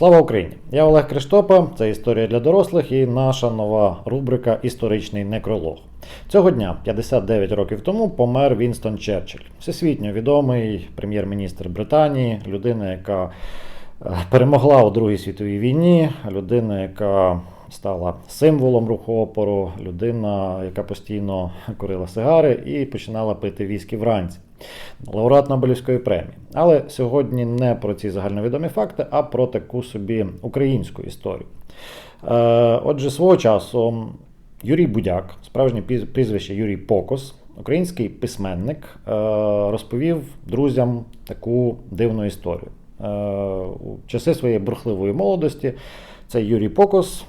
Слава Україні! Я Олег Криштопа. Це історія для дорослих і наша нова рубрика Історичний некролог. Цього дня, 59 років тому, помер Вінстон Черчилль, всесвітньо відомий прем'єр-міністр Британії, людина, яка е, перемогла у Другій світовій війні, людина, яка стала символом руху опору, людина, яка постійно курила сигари і починала пити віскі вранці. Лауреат Нобелівської премії. Але сьогодні не про ці загальновідомі факти, а про таку собі українську історію. Е, отже, свого часу Юрій Будяк, справжнє прізвище Юрій Покос, український письменник, е, розповів друзям таку дивну історію. Е, у часи своєї бурхливої молодості цей Юрій Покос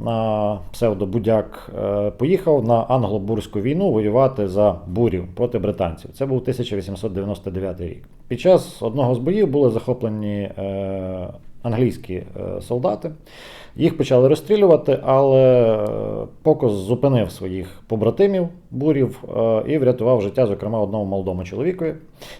на псевдо-Будяк е, поїхав на англо-бурську війну воювати за бурів проти британців. Це був 1899 рік. Під час одного з боїв були захоплені е, англійські е, солдати. Їх почали розстрілювати, але Покос зупинив своїх побратимів бурів і врятував життя, зокрема, одному молодому чоловікові,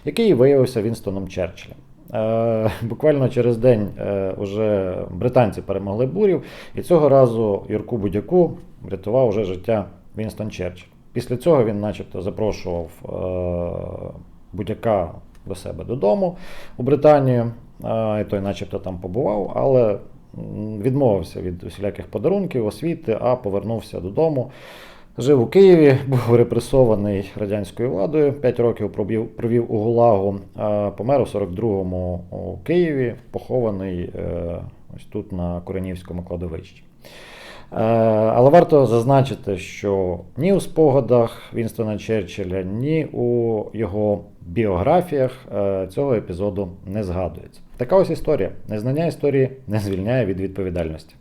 який виявився Вінстоном Черчиллем. Е, Буквально через день е, уже британці перемогли бурів, і цього разу Юрку Будяку врятував уже життя Вінстон Черчилль. Після цього він, начебто, запрошував е, Будяка до себе додому у Британію, е, і той, начебто, там побував, але відмовився від усіляких подарунків, освіти, а повернувся додому. Жив у Києві, був репресований радянською владою, 5 років пробів, провів у Гулагу, а помер у 42-му у Києві, похований е, ось тут на Куренівському кладовищі. Е, Але варто зазначити, що ні у спогадах Вінстона Черчилля, ні у його біографіях е, цього епізоду не згадується. Така ось історія. Незнання історії не звільняє від відповідальності.